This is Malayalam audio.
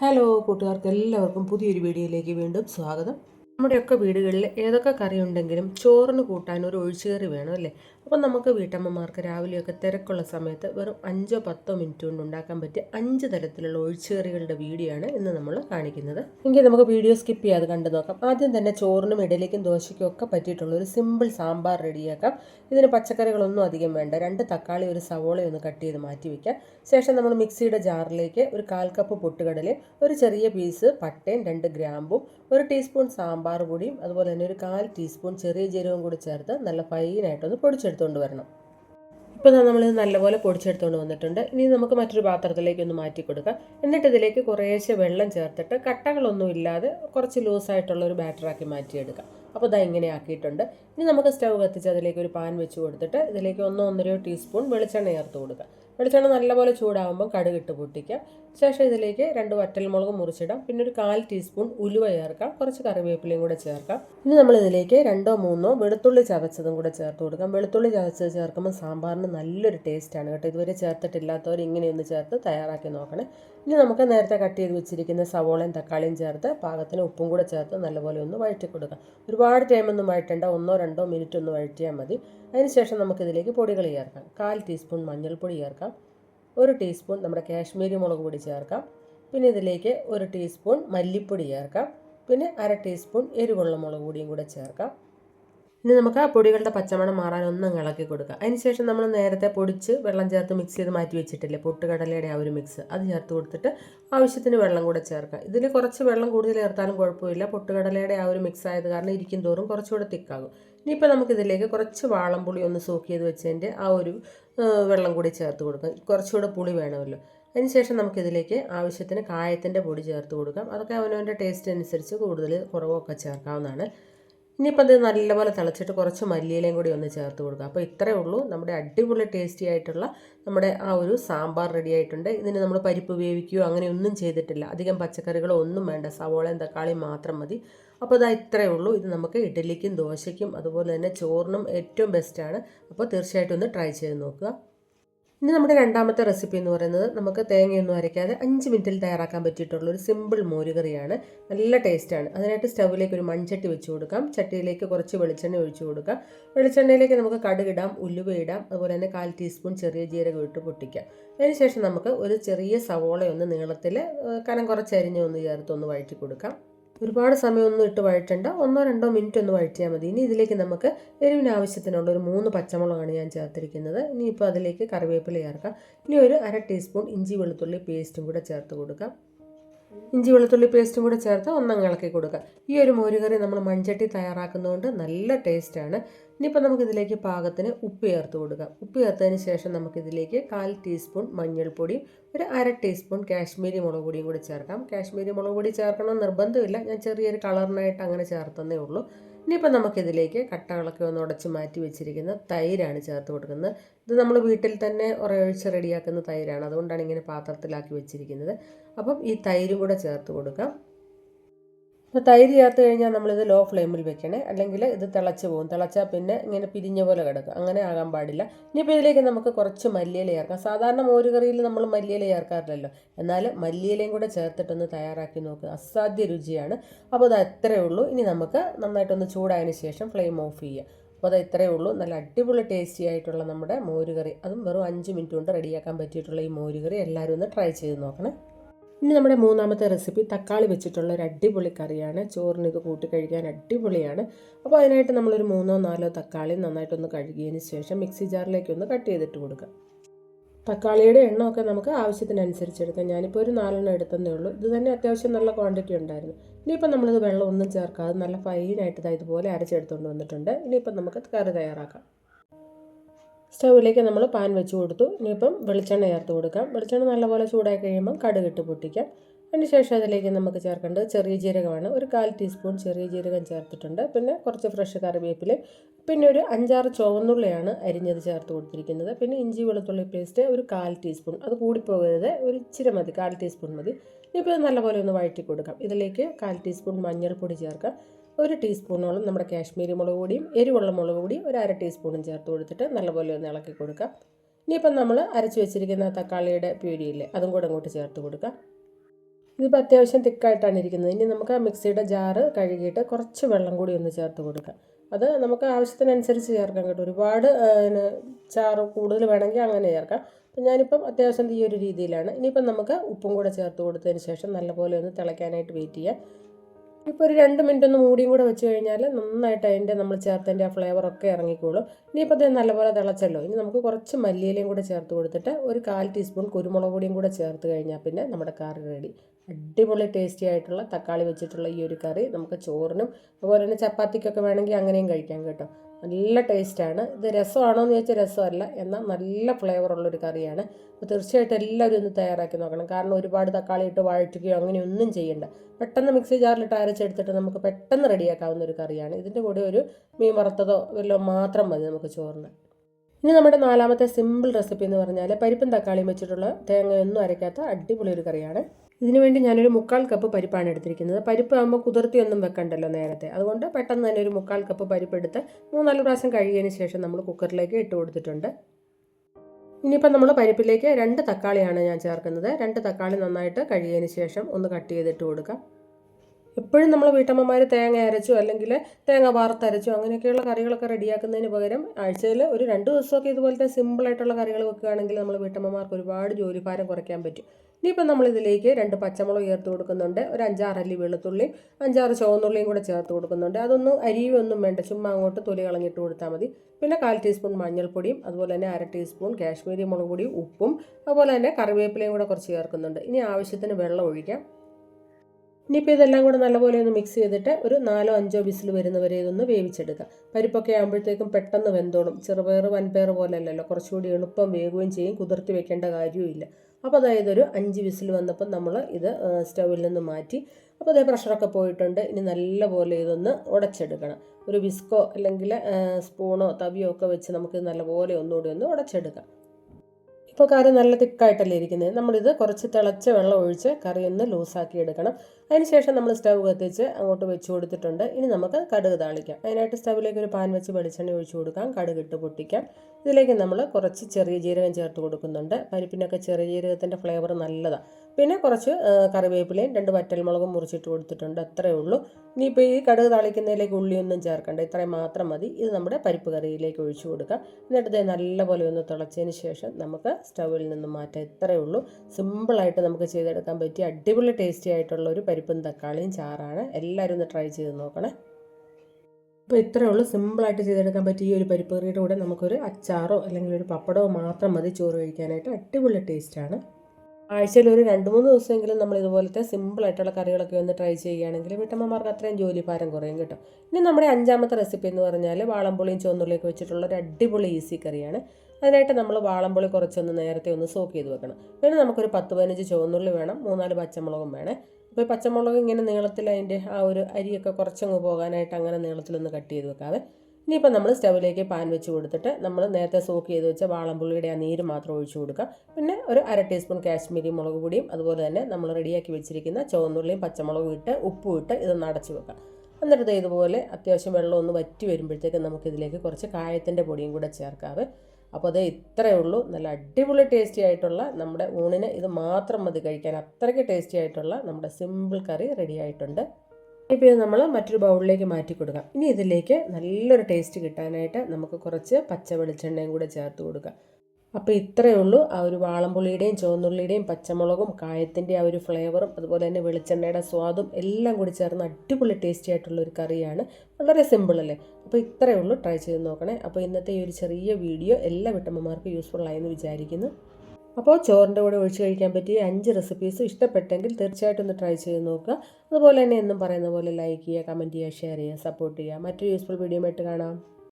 ഹലോ കൂട്ടുകാർക്ക് എല്ലാവർക്കും പുതിയൊരു വീഡിയോയിലേക്ക് വീണ്ടും സ്വാഗതം. നമ്മുടെയൊക്കെ വീടുകളിൽ ഏതൊക്കെ കറി ഉണ്ടെങ്കിലും ചോറിന് കൂട്ടാൻ ഒരു ഒഴിച്ചുകറി വേണം അല്ലേ? അപ്പം നമുക്ക് വീട്ടമ്മമാർക്ക് രാവിലെയൊക്കെ തിരക്കുള്ള സമയത്ത് വെറും അഞ്ചോ പത്തോ മിനിറ്റ് കൊണ്ട് ഉണ്ടാക്കാൻ പറ്റിയ അഞ്ച് തരത്തിലുള്ള ഒഴിച്ചുകറികളുടെ വീഡിയോ ആണ് ഇന്ന് നമ്മൾ കാണിക്കുന്നത്. എങ്കിൽ നമുക്ക് വീഡിയോ സ്കിപ്പ് ചെയ്യാതെ കണ്ടു നോക്കാം. ആദ്യം തന്നെ ചോറിനും ഇഡലിക്കും ദോശയ്ക്കും ഒക്കെ പറ്റിയിട്ടുള്ള ഒരു സിമ്പിൾ സാമ്പാർ റെഡിയാക്കാം. ഇതിന് പച്ചക്കറികളൊന്നും അധികം വേണ്ട. രണ്ട് തക്കാളി ഒരു സവോള ഒന്ന് കട്ട് ചെയ്ത് മാറ്റി വയ്ക്കാം ശേഷം നമ്മൾ മിക്സിയുടെ ജാറിലേക്ക് ഒരു കാൽ കപ്പ് പൊട്ടുകടലയും ഒരു ചെറിയ പീസ് പട്ടയും രണ്ട് ഗ്രാമ്പും ഒരു ടീസ്പൂൺ സാമ്പാർ പൊടിയും അതുപോലെ തന്നെ ഒരു കാൽ ടീസ്പൂൺ ചെറിയ ജീരകവും കൂടി ചേർത്ത് നല്ല ഫൈനായിട്ടൊന്ന് പൊടിച്ചെടുത്തുകൊണ്ട് വരണം. ഇപ്പോൾ നമ്മൾ നല്ലപോലെ പൊടിച്ചെടുത്തുകൊണ്ട് വന്നിട്ടുണ്ട്. ഇനി നമുക്ക് മറ്റൊരു പാത്രത്തിലേക്ക് ഒന്ന് മാറ്റി കൊടുക്കാം. എന്നിട്ട് ഇതിലേക്ക് കുറേശ്ശെ വെള്ളം ചേർത്തിട്ട് കട്ടകളൊന്നും ഇല്ലാതെ കുറച്ച് ലൂസായിട്ടുള്ള ഒരു ബാറ്ററാക്കി മാറ്റിയെടുക്കാം. അപ്പോൾ ഇതാ ഇങ്ങനെ ആക്കിയിട്ടുണ്ട്. ഇനി നമുക്ക് സ്റ്റൗ കത്തിച്ച് അതിലേക്ക് ഒരു പാൻ വെച്ച് കൊടുത്തിട്ട് ഇതിലേക്ക് ഒന്നോ ഒന്നരയോ ടീസ്പൂൺ വെളിച്ചെണ്ണ ചേർത്ത് കൊടുക്കുക വെളിച്ചെണ്ണ നല്ലപോലെ ചൂടാകുമ്പോൾ കടുകിട്ട് പൊട്ടിക്കുക ശേഷം ഇതിലേക്ക് രണ്ട് വറ്റൽമുളക് മുറിച്ചിടാം. പിന്നെ ഒരു കാൽ ടീസ്പൂൺ ഉലുവ ചേർക്കാം. കുറച്ച് കറിവേപ്പിലയും കൂടെ ചേർക്കാം. ഇനി നമ്മൾ ഇതിലേക്ക് രണ്ടോ മൂന്നോ വെളുത്തുള്ളി ചതച്ചതും കൂടെ ചേർത്ത് കൊടുക്കാം. വെളുത്തുള്ളി ചതച്ചത് ചേർക്കുമ്പോൾ സാമ്പാറിന് നല്ലൊരു ടേസ്റ്റാണ് കേട്ടോ. ഇതുവരെ ചേർത്തിട്ടില്ലാത്തവർ ഇങ്ങനെയൊന്ന് ചേർത്ത് തയ്യാറാക്കി നോക്കണേ. ഇനി നമുക്ക് നേരത്തെ കട്ട് ചെയ്ത് വെച്ചിരിക്കുന്ന സവോളയും തക്കാളിയും ചേർത്ത് പാകത്തിന് ഉപ്പും കൂടെ ചേർത്ത് നല്ലപോലെ ഒന്ന് വഴറ്റി കൊടുക്കാം. ഒരുപാട് ടൈമൊന്നും വഴറ്റേണ്ട. ഒന്നോ രണ്ടോ മിനിറ്റ് ഒന്ന് വഴറ്റിയാൽ മതി. അതിനുശേഷം നമുക്കിതിലേക്ക് പൊടികൾ ചേർക്കാം. കാൽ ടീസ്പൂൺ മഞ്ഞൾപ്പൊടി ചേർക്കാം. ഒരു ടീസ്പൂൺ നമ്മുടെ കാശ്മീരി മുളക് പൊടി ചേർക്കാം. പിന്നെ ഇതിലേക്ക് ഒരു ടീസ്പൂൺ മല്ലിപ്പൊടി ചേർക്കാം. പിന്നെ അര ടീസ്പൂൺ എരിവുള്ള മുളക് പൊടിയും കൂടെ ചേർക്കാം. ഇനി നമുക്ക് ആ പൊടികളുടെ പച്ചമണം മാറാൻ ഒന്നും ഇളക്കി കൊടുക്കുക അതിനുശേഷം നമ്മൾ നേരത്തെ പൊടിച്ച് വെള്ളം ചേർത്ത് മിക്സ് ചെയ്ത് മാറ്റി വെച്ചിട്ടില്ലേ? പൊട്ടുകടലയുടെ ആ ഒരു മിക്സ് അത് ചേർത്ത് കൊടുത്തിട്ട് ആവശ്യത്തിന് വെള്ളം കൂടെ ചേർക്കുക ഇതിൽ കുറച്ച് വെള്ളം കൂടുതൽ ചേർത്താലും കുഴപ്പമില്ല. പൊട്ടുകടലയുടെ ആ ഒരു മിക്സ് ആയത് കാരണം ഇരിക്കും തോറും കുറച്ചുകൂടെ തിക്കാകും. ഇനിയിപ്പോൾ നമുക്കിതിലേക്ക് കുറച്ച് വാളംപുളി ഒന്ന് സോക്ക് ചെയ്ത് വെച്ചതിന്റെ ആ ഒരു വെള്ളം കൂടി ചേർത്ത് കൊടുക്കാം. കുറച്ചുകൂടെ പുളി വേണമല്ലോ. അതിനുശേഷം നമുക്കിതിലേക്ക് ആവശ്യത്തിന് കായത്തിന്റെ പൊടി ചേർത്ത് കൊടുക്കാം. അതൊക്കെ അവനവന്റെ ടേസ്റ്റ് അനുസരിച്ച് കൂടുതൽ കുറവൊക്കെ ചേർക്കാവുന്നതാണ്. ഇനിയിപ്പോൾ അത് നല്ലപോലെ തിളച്ചിട്ട് കുറച്ച് മല്ലിയിലയും കൂടി ഒന്ന് ചേർത്ത് കൊടുക്കുക അപ്പോൾ ഇത്രയേ ഉള്ളൂ. നമ്മുടെ അടിപൊളി ടേസ്റ്റി ആയിട്ടുള്ള നമ്മുടെ ആ ഒരു സാമ്പാർ റെഡി ആയിട്ടുണ്ട്. ഇതിന് നമ്മൾ പരിപ്പ് വേവിക്കുകയോ അങ്ങനെ ഒന്നും ചെയ്തിട്ടില്ല. അധികം പച്ചക്കറികളോ ഒന്നും വേണ്ട. സവോളയും തക്കാളിയും മാത്രം മതി. അപ്പോൾ ഇതാ ഇത്രയേ ഉള്ളൂ. ഇത് നമുക്ക് ഇഡ്ഡലിക്കും ദോശയ്ക്കും അതുപോലെ തന്നെ ചോറിനും ഏറ്റവും ബെസ്റ്റാണ് അപ്പോൾ തീർച്ചയായിട്ടും ഒന്ന് ട്രൈ ചെയ്ത് നോക്കുക. ഇനി നമ്മുടെ രണ്ടാമത്തെ റെസിപ്പി എന്ന് പറയുന്നത് നമുക്ക് തേങ്ങയൊന്നും അരയ്ക്കാതെ അഞ്ച് മിനിറ്റിൽ തയ്യാറാക്കാൻ പറ്റിയിട്ടുള്ള ഒരു സിമ്പിൾ മോരുകറിയാണ്. നല്ല ടേസ്റ്റാണ് അതിനായിട്ട് സ്റ്റൗവിലേക്ക് ഒരു മൺചട്ടി വെച്ച് കൊടുക്കാം. ചട്ടിയിലേക്ക് കുറച്ച് വെളിച്ചെണ്ണ ഒഴിച്ചു കൊടുക്കാം. വെളിച്ചെണ്ണയിലേക്ക് നമുക്ക് കടുകിടാം ഉലുവ ഇടാം അതുപോലെ തന്നെ കാൽ ടീസ്പൂൺ ചെറിയ ജീരകം ഇട്ട് പൊട്ടിക്കാം. അതിനുശേഷം നമുക്ക് ഒരു ചെറിയ സവോളയൊന്ന് നീളത്തിൽ കനം കുറച്ചരിഞ്ഞ് ഒന്ന് ചേർത്ത് ഒന്ന് വഴറ്റി കൊടുക്കാം. ഒരുപാട് സമയമൊന്നും ഇട്ട് വഴറ്റണ്ട. ഒന്നോ രണ്ടോ മിനിറ്റ് ഒന്ന് വഴറ്റിയാൽ മതി. ഇനി ഇതിലേക്ക് നമുക്ക് എരിവിന് ആവശ്യത്തിനുള്ള ഒരു മൂന്ന് പച്ചമുളകാണ് ഞാൻ ചേർത്തിരിക്കുന്നത്. ഇനിയിപ്പോൾ അതിലേക്ക് കറിവേപ്പില ചേർക്കാം. ഇനി ഒരു അര ടീസ്പൂൺ ഇഞ്ചി വെളുത്തുള്ളി പേസ്റ്റും കൂടെ ചേർത്ത് കൊടുക്കാം. ഇഞ്ചി വെളുത്തുള്ളി പേസ്റ്റും കൂടെ ചേർത്ത് ഒന്നങ്ങ് ഇളക്കി കൊടുക്കുക. ഈ ഒരു മോരുകറി നമ്മൾ മൺചട്ടി തയ്യാറാക്കുന്നതുകൊണ്ട് നല്ല ടേസ്റ്റാണ് ഇനിയിപ്പോൾ നമുക്കിതിലേക്ക് പാകത്തിന് ഉപ്പ് ചേർത്ത് കൊടുക്കാം. ഉപ്പ് ചേർത്തതിന് ശേഷം നമുക്കിതിലേക്ക് കാൽ ടീസ്പൂൺ മഞ്ഞൾപ്പൊടിയും ഒരു അര ടീസ്പൂൺ കാശ്മീരി മുളക് പൊടിയും കൂടി ചേർക്കാം. കാശ്മീരി മുളക് പൊടി ചേർക്കണമെന്ന് നിർബന്ധമില്ല. ഞാൻ ചെറിയൊരു കളറിനായിട്ട് അങ്ങനെ ചേർത്തന്നേ ഉള്ളൂ. ഇനിയിപ്പോൾ നമുക്കിതിലേക്ക് കട്ടകളൊക്കെ ഒന്ന് ഉടച്ച് മാറ്റി വെച്ചിരിക്കുന്ന തൈരാണ് ചേർത്ത് കൊടുക്കുന്നത്. ഇത് നമ്മൾ വീട്ടിൽ തന്നെ ഒരാഴ്ച റെഡിയാക്കുന്ന തൈരാണ്. അതുകൊണ്ടാണ് ഇങ്ങനെ പാത്രത്തിലാക്കി വെച്ചിരിക്കുന്നത്. അപ്പം ഈ തൈരും കൂടെ ചേർത്ത് കൊടുക്കാം. അപ്പോൾ തൈര് ചേർത്ത് കഴിഞ്ഞാൽ നമ്മളിത് ലോ ഫ്ലെയിമിൽ വെക്കണേ. അല്ലെങ്കിൽ ഇത് തിളച്ച് പോകും. തിളച്ചാൽ പിന്നെ ഇങ്ങനെ പിരിഞ്ഞ പോലെ കിടക്കും. അങ്ങനെ ആകാൻ പാടില്ല. ഇനിയിപ്പോൾ ഇതിലേക്ക് നമുക്ക് കുറച്ച് മല്ലിയില ചേർക്കാം. സാധാരണ മോരുകറിയിൽ നമ്മൾ മല്ലിയില ചേർക്കാറില്ലല്ലോ. എന്നാൽ മല്ലിയിലയും കൂടെ ചേർത്തിട്ടൊന്ന് തയ്യാറാക്കി നോക്കുക അസാധ്യ രുചിയാണ്. അപ്പോൾ അത് അത്രയേ ഉള്ളൂ. ഇനി നമുക്ക് നന്നായിട്ടൊന്ന് ചൂടായതിന് ശേഷം ഫ്ലെയിം ഓഫ് ചെയ്യുക അപ്പോൾ അത് ഇത്രയേ ഉള്ളൂ. നല്ല അടിപൊളി ടേസ്റ്റി ആയിട്ടുള്ള നമ്മുടെ മോരുകറി അതും വെറും അഞ്ച് മിനിറ്റ് കൊണ്ട് റെഡിയാക്കാൻ പറ്റിയിട്ടുള്ള ഈ മോരുകറി എല്ലാവരും ഒന്ന് ട്രൈ ചെയ്ത് നോക്കണേ. ഇനി നമ്മുടെ മൂന്നാമത്തെ റെസിപ്പി തക്കാളി വെച്ചിട്ടുള്ള ഒരു അടിപൊളി കറിയാണ്. ചോറിന് ഇത് കൂട്ടി കഴിക്കാൻ അടിപൊളിയാണ്. അപ്പോൾ അതിനായിട്ട് നമ്മളൊരു മൂന്നോ നാലോ തക്കാളി നന്നായിട്ടൊന്ന് കഴുകിയതിന് ശേഷം മിക്സി ജാറിലേക്ക് ഒന്ന് കട്ട് ചെയ്തിട്ട് കൊടുക്കുക തക്കാളിയുടെ എണ്ണമൊക്കെ നമുക്ക് ആവശ്യത്തിനനുസരിച്ച് എടുക്കാം. ഞാനിപ്പോൾ ഒരു നാലെണ്ണം എടുത്തതേ ഉള്ളൂ. ഇത് തന്നെ അത്യാവശ്യം നല്ല ക്വാണ്ടിറ്റി ഉണ്ടായിരുന്നു. ഇനിയിപ്പോൾ നമ്മളിത് വെള്ളം ഒന്നും ചേർക്കാതെ നല്ല ഫൈനായിട്ട് ഇതായതുപോലെ അരച്ചെടുത്തുകൊണ്ട് വന്നിട്ടുണ്ട്. ഇനിയിപ്പോൾ നമുക്ക് കറി തയ്യാറാക്കാം. സ്റ്റൗവിലേക്ക് നമ്മൾ പാൻ വെച്ച് കൊടുത്തു. ഇനിയിപ്പം വെളിച്ചെണ്ണ ചേർത്ത് കൊടുക്കാം. വെളിച്ചെണ്ണ നല്ലപോലെ ചൂടായി കഴിയുമ്പം കടുകിട്ട് പൊട്ടിക്കാം. അതിന് ശേഷം അതിലേക്ക് നമുക്ക് ചേർക്കേണ്ടത് ചെറിയ ജീരകമാണ്. ഒരു കാൽ ടീസ്പൂൺ ചെറിയ ജീരകം ചേർത്തിട്ടുണ്ട്. പിന്നെ കുറച്ച് ഫ്രഷ് കറിവേപ്പില. പിന്നെ ഒരു അഞ്ചാറ് ചുവന്നുള്ളിയാണ് അരിഞ്ഞത് ചേർത്ത് കൊടുത്തിരിക്കുന്നത്. പിന്നെ ഇഞ്ചി വെളുത്തുള്ളി പേസ്റ്റ് ഒരു കാൽ ടീസ്പൂൺ. അത് കൂടിപ്പോകരുത്. ഒരു ഇച്ചിരി മതി. കാൽ ടീസ്പൂൺ മതി. ഇപ്പോൾ നല്ലപോലെ ഒന്ന് വഴറ്റി കൊടുക്കാം. ഇതിലേക്ക് കാൽ ടീസ്പൂൺ മഞ്ഞൾപ്പൊടി ചേർക്കാം. ഒരു ടീസ്പൂണോളം നമ്മുടെ കാശ്മീരി മുളക് പൊടിയും എരിവുള്ള മുളക് പൊടിയും ഒരു അര ടീസ്പൂണും ചേർത്ത് കൊടുത്തിട്ട് നല്ലപോലെ ഒന്ന് ഇളക്കി കൊടുക്കാം. ഇനിയിപ്പം നമ്മൾ അരച്ച് വെച്ചിരിക്കുന്ന തക്കാളിയുടെ പ്യൂരിയില്ലേ അതും കൂടെ അങ്ങോട്ട് ചേർത്ത് കൊടുക്കാം. ഇതിപ്പോൾ അത്യാവശ്യം തിക്കായിട്ടാണ് ഇരിക്കുന്നത്. ഇനി നമുക്ക് ആ മിക്സിയുടെ ജാറ് കഴുകിയിട്ട് കുറച്ച് വെള്ളം കൂടി ഒന്ന് ചേർത്ത് കൊടുക്കാം. അത് നമുക്ക് ആവശ്യത്തിനനുസരിച്ച് ചേർക്കാം കേട്ടോ. ഒരുപാട് ചാറ് കൂടുതൽ വേണമെങ്കിൽ അങ്ങനെ ചേർക്കാം. അപ്പം ഞാനിപ്പം അത്യാവശ്യം ഈ ഒരു രീതിയിലാണ്. ഇനിയിപ്പം നമുക്ക് ഉപ്പും കൂടെ ചേർത്ത് കൊടുത്തതിന് ശേഷം നല്ലപോലെ ഒന്ന് തിളയ്ക്കാനായിട്ട് വെയിറ്റ് ചെയ്യാം. ഇപ്പോൾ ഒരു രണ്ട് മിനിറ്റ് ഒന്ന് മൂടിയും കൂടെ വെച്ച് കഴിഞ്ഞാൽ നന്നായിട്ട് അതിന്റെ നമ്മൾ ചേർത്തതിന്റെ ആ ഫ്ലേവറൊക്കെ ഇറങ്ങിക്കോളും. ഇനിയിപ്പോൾ അത് നല്ലപോലെ തിളച്ചല്ലോ. ഇനി നമുക്ക് കുറച്ച് മല്ലിയിലയും കൂടെ ചേർത്ത് കൊടുത്തിട്ട് ഒരു കാൽ ടീസ്പൂൺ കുരുമുളക് പൊടിയും കൂടെ ചേർത്ത് കഴിഞ്ഞാൽ പിന്നെ നമ്മുടെ കറി റെഡി അടിപൊളി ടേസ്റ്റി ആയിട്ടുള്ള തക്കാളി വെച്ചിട്ടുള്ള ഈ ഒരു കറി. നമുക്ക് ചോറിനും അതുപോലെ തന്നെ ചപ്പാത്തിക്കൊക്കെ വേണമെങ്കിൽ അങ്ങനെയും കഴിക്കാം കേട്ടോ. നല്ല ടേസ്റ്റാണ് ഇത് രസമാണോ എന്ന് ചോദിച്ചാൽ രസമല്ല. എന്നാൽ നല്ല ഫ്ലേവറുള്ളൊരു കറിയാണ്. അപ്പോൾ തീർച്ചയായിട്ടും എല്ലാവരും ഒന്ന് തയ്യാറാക്കി നോക്കണം. കാരണം ഒരുപാട് തക്കാളി ഇട്ട് വഴറ്റുകയോ അങ്ങനെയൊന്നും ചെയ്യേണ്ട. പെട്ടെന്ന് മിക്സി ജാറിലിട്ട് അരച്ചെടുത്തിട്ട് നമുക്ക് പെട്ടെന്ന് റെഡിയാക്കാവുന്ന ഒരു കറിയാണ്. ഇതിന്റെ കൂടെ ഒരു മീൻ വറുത്തതോ വല്ലതോ മാത്രം മതി നമുക്ക് ചോറിന്. ഇനി നമ്മുടെ നാലാമത്തെ സിമ്പിൾ റെസിപ്പി എന്ന് പറഞ്ഞാൽ പരിപ്പും തക്കാളിയും വെച്ചിട്ടുള്ള തേങ്ങയൊന്നും അരയ്ക്കാത്ത അടിപൊളി ഒരു കറിയാണ്. ഇതിനു വേണ്ടി ഞാനൊരു മുക്കാൽ കപ്പ് പരിപ്പാണ് എടുത്തിരിക്കുന്നത്. പരിപ്പ് ആകുമ്പോൾ കുതിർത്തിയൊന്നും വെക്കണ്ടല്ലോ നേരത്തെ. അതുകൊണ്ട് പെട്ടെന്ന് തന്നെ ഒരു മുക്കാൽ കപ്പ് പരിപ്പ് എടുത്ത് മൂന്നാൽ പ്രാവശ്യം കഴുകിയതിന് ശേഷം നമ്മൾ കുക്കറിലേക്ക് ഇട്ട് കൊടുത്തിട്ടുണ്ട്. ഇനിയിപ്പം നമ്മൾ പരിപ്പിലേക്ക് രണ്ട് തക്കാളിയാണ് ഞാൻ ചേർക്കുന്നത്. രണ്ട് തക്കാളി നന്നായിട്ട് കഴുകിയതിന് ശേഷം ഒന്ന് കട്ട് ചെയ്തിട്ട് കൊടുക്കാം. എപ്പോഴും നമ്മൾ വീട്ടമ്മമാർ തേങ്ങ അരച്ചോ അല്ലെങ്കിൽ തേങ്ങ വാർത്തരച്ചോ അങ്ങനെയൊക്കെയുള്ള കറികളൊക്കെ റെഡിയാക്കുന്നതിന് പകരം ആഴ്ചയിൽ ഒരു രണ്ട് ദിവസമൊക്കെ ഇതുപോലത്തെ സിമ്പിളായിട്ടുള്ള കറികൾ വെക്കുകയാണെങ്കിൽ നമ്മൾ വീട്ടമ്മമാർക്ക് ഒരുപാട് ജോലിഭാരം കുറയ്ക്കാൻ പറ്റും. ഇനിയിപ്പോൾ നമ്മളിതിലേക്ക് രണ്ട് പച്ചമുളക് ചേർത്ത് കൊടുക്കുന്നുണ്ട്. ഒരു അഞ്ചാറ് അല്ലി വെളുത്തുള്ളിയും അഞ്ചാറ് ചുവന്നുള്ളിയും കൂടെ ചേർത്ത് കൊടുക്കുന്നുണ്ട്. അതൊന്നും അരിയൊന്നും വേണ്ട ചുമ്മാ അങ്ങോട്ട് തൊലി കളഞ്ഞിട്ട് കൊടുത്താൽ മതി. പിന്നെ കാൽ ടീസ്പൂൺ മഞ്ഞൾപ്പൊടിയും അതുപോലെ തന്നെ അര ടീസ്പൂൺ കാശ്മീരി മുളക് പൊടിയും ഉപ്പും അതുപോലെ തന്നെ കറിവേപ്പിലയും കൂടെ കുറച്ച് ചേർക്കുന്നുണ്ട്. ഇനി ആവശ്യത്തിന് വെള്ളം ഒഴിക്കാം. ഇനിയിപ്പോൾ ഇതെല്ലാം കൂടെ നല്ലപോലെ ഒന്ന് മിക്സ് ചെയ്തിട്ട് ഒരു നാലോ അഞ്ചോ വിസിൽ വരുന്നവരെ ഇതൊന്ന് വേവിച്ചെടുക്കുക. പരിപ്പൊക്കെ ആകുമ്പോഴത്തേക്കും പെട്ടെന്ന് വെന്തോളും. ചെറുപയർ വൻപയർ പോലെയല്ലല്ലോ കുറച്ചുകൂടി എളുപ്പം വേകുകയും ചെയ്യും. കുതിർത്തി വെക്കേണ്ട കാര്യവുമില്ല. അപ്പോൾ അതായത് ഒരു അഞ്ച് വിസിൽ വന്നപ്പോൾ നമ്മൾ ഇത് സ്റ്റൗവിൽ നിന്ന് മാറ്റി. അപ്പോൾ അതേ പ്രഷറൊക്കെ പോയിട്ടുണ്ട്. ഇനി നല്ലപോലെ ഇതൊന്ന് ഉടച്ചെടുക്കണം. ഒരു വിസ്കോ അല്ലെങ്കിൽ സ്പൂണോ തവിയോ ഒക്കെ വെച്ച് നമുക്ക് നല്ലപോലെ ഒന്നുകൂടി ഒന്ന് ഉടച്ചെടുക്കാം. ഇപ്പോൾ കറി നല്ല തിക്കായിട്ടല്ലേ ഇരിക്കുന്നത്. നമ്മളിത് കുറച്ച് തിളച്ച വെള്ളം ഒഴിച്ച് കറി ഒന്ന് ലൂസാക്കി എടുക്കണം. അതിനുശേഷം നമ്മൾ സ്റ്റവ് കത്തിച്ച് അങ്ങോട്ട് വെച്ച് കൊടുത്തിട്ടുണ്ട്. ഇനി നമുക്ക് കടുക് താളിക്കാം. അതിനായിട്ട് സ്റ്റവിലേക്ക് ഒരു പാൻ വെച്ച് വെളിച്ചെണ്ണ ഒഴിച്ച് കൊടുക്കാം. കടുക് ഇട്ട് പൊട്ടിക്കാം. ഇതിലേക്ക് നമ്മൾ കുറച്ച് ചെറിയ ജീരകം ചേർത്ത് കൊടുക്കുന്നുണ്ട്. പരിപ്പിനൊക്കെ ചെറിയ ജീരകത്തിന്റെ ഫ്ലേവർ നല്ലതാണ്. പിന്നെ കുറച്ച് കറിവേപ്പിലയും രണ്ട് വറ്റൽമുളകും മുറിച്ചിട്ട് കൊടുത്തിട്ടുണ്ട്. അത്രയേ ഉള്ളൂ. ഇനിയിപ്പോൾ ഈ കടുക് താളിക്കുന്നതിലേക്ക് ഉള്ളിയൊന്നും ചേർക്കണ്ട. ഇത്രയും മാത്രം മതി. ഇത് നമ്മുടെ പരിപ്പ് കറിയിലേക്ക് ഒഴിച്ചു കൊടുക്കാം. എന്നിട്ട് നല്ലപോലെ ഒന്ന് തിളച്ചതിന് ശേഷം നമുക്ക് സ്റ്റൗവിൽ നിന്ന് മാറ്റാം. ഇത്രയേ ഉള്ളൂ. സിമ്പിളായിട്ട് നമുക്ക് ചെയ്തെടുക്കാൻ പറ്റിയ അടിപൊളി ടേസ്റ്റി ആയിട്ടുള്ള ഒരു പരിപ്പും തക്കാളിയും ചാറാണ്. എല്ലാവരും ഒന്ന് ട്രൈ ചെയ്ത് നോക്കണേ. അപ്പോൾ ഇത്രയേ ഉള്ളൂ. സിമ്പിളായിട്ട് ചെയ്തെടുക്കാൻ പറ്റിയ ഈ ഒരു പരിപ്പ് കറിയുടെ കൂടെ നമുക്കൊരു അച്ചാറോ അല്ലെങ്കിൽ ഒരു പപ്പടമോ മാത്രം മതി ചോറ് കഴിക്കാനായിട്ട്. അടിപൊളി ടേസ്റ്റാണ്. ആഴ്ചയിൽ ഒരു രണ്ട് മൂന്ന് ദിവസമെങ്കിലും നമ്മൾ ഇതുപോലത്തെ സിമ്പിൾ ആയിട്ടുള്ള കറികളൊക്കെ ഒന്ന് ട്രൈ ചെയ്യുകയാണെങ്കിൽ വീട്ടമ്മമാർക്ക് അത്രയും ജോലി ഭാരം കുറയും കേട്ടോ. ഇനി നമ്മുടെ അഞ്ചാമത്തെ റെസിപ്പി എന്ന് പറഞ്ഞാൽ വാളംപുളിയും ചുവന്നുള്ളിയൊക്കെ വെച്ചിട്ടുള്ള ഒരു അടിപൊളി ഈസി കറിയാണ്. അതിനായിട്ട് നമ്മൾ വാളംപുളി കുറച്ചൊന്ന് നേരത്തെ ഒന്ന് സോക്ക് ചെയ്ത് വെക്കണം. പിന്നെ നമുക്കൊരു പത്ത് പതിനഞ്ച് ചുവന്നുള്ളി വേണം മൂന്നാൽ പച്ചമുളകും വേണം. അപ്പോൾ പച്ചമുളക് ഇങ്ങനെ നീളത്തിൽ അതിന്റെ ആ ഒരു അരിയൊക്കെ കുറച്ചങ്ങ് പോകാനായിട്ട് അങ്ങനെ നീളത്തിലൊന്ന് കട്ട് ചെയ്ത് വെക്കാവേ. ഇനിയിപ്പോൾ നമ്മൾ സ്റ്റവിലേക്ക് പാൻ വെച്ച് കൊടുത്തിട്ട് നമ്മൾ നേരത്തെ സോക്ക് ചെയ്ത് വെച്ച വാളംപുള്ളിയുടെ ആ നീര് മാത്രം ഒഴിച്ചു കൊടുക്കുക. പിന്നെ ഒരു അര ടീസ്പൂൺ കാശ്മീരി മുളക് പൊടിയും അതുപോലെ തന്നെ നമ്മൾ റെഡിയാക്കി വെച്ചിരിക്കുന്ന ചുവന്നുള്ളിയും പച്ചമുളകും ഇട്ട് ഉപ്പും ഇട്ട് ഇതൊന്ന് അടച്ചു വെക്കാം എന്നിട്ട് ഇതുപോലെ അത്യാവശ്യം വെള്ളം ഒന്ന് വറ്റി വരുമ്പോഴത്തേക്ക് നമുക്കിതിലേക്ക് കുറച്ച് കായത്തിന്റെ പൊടിയും കൂടെ ചേർക്കാവേ. അപ്പോൾ അത് ഇത്രയേ ഉള്ളൂ. നല്ല അടിപൊളി ടേസ്റ്റി ആയിട്ടുള്ള നമ്മുടെ ഊണിന് ഇത് മാത്രം മതി കഴിക്കാൻ. അത്രയ്ക്ക് ടേസ്റ്റി ആയിട്ടുള്ള നമ്മുടെ സിമ്പിൾ കറി റെഡി ആയിട്ടുണ്ട്. ഇപ്പോൾ ഇത് നമ്മൾ മറ്റൊരു ബൗളിലേക്ക് മാറ്റി കൊടുക്കാം. ഇനി ഇതിലേക്ക് നല്ലൊരു ടേസ്റ്റ് കിട്ടാനായിട്ട് നമുക്ക് കുറച്ച് പച്ച വെളിച്ചെണ്ണയും കൂടെ ചേർത്ത് കൊടുക്കാം. അപ്പോൾ ഇത്രയേ ഉള്ളൂ. ആ ഒരു വാളംപുളിയുടെയും ചുവന്നുള്ളിയുടെയും പച്ചമുളകും കായത്തിന്റെ ആ ഒരു ഫ്ലേവറും അതുപോലെ തന്നെ വെളിച്ചെണ്ണയുടെ സ്വാദും എല്ലാം കൂടി ചേർന്ന് അടിപൊളി ടേസ്റ്റി ആയിട്ടുള്ള ഒരു കറിയാണ്. വളരെ സിമ്പിൾ അല്ലേ? അപ്പോൾ ഇത്രയേ ഉള്ളൂ. ട്രൈ ചെയ്ത് നോക്കണേ. അപ്പോൾ ഇന്നത്തെ ഈ ഒരു ചെറിയ വീഡിയോ എല്ലാ വിട്ടമ്മമാർക്കും യൂസ്ഫുൾ ആയെന്ന് വിചാരിക്കുന്നു. അപ്പോൾ ചോറിന്റെ കൂടെ ഒഴിച്ച് കഴിക്കാൻ പറ്റിയ അഞ്ച് റെസിപ്പീസ് ഇഷ്ടപ്പെട്ടെങ്കിൽ തീർച്ചയായിട്ടും ഒന്ന് ട്രൈ ചെയ്ത് നോക്കുക. അതുപോലെ തന്നെ എന്നും പറയുന്ന പോലെ ലൈക്ക് ചെയ്യുക കമന്റ് ചെയ്യുക ഷെയർ ചെയ്യുക സപ്പോർട്ട് ചെയ്യുക. മറ്റൊരു യൂസ്ഫുൾ വീഡിയോ ആയിട്ട് കാണാം.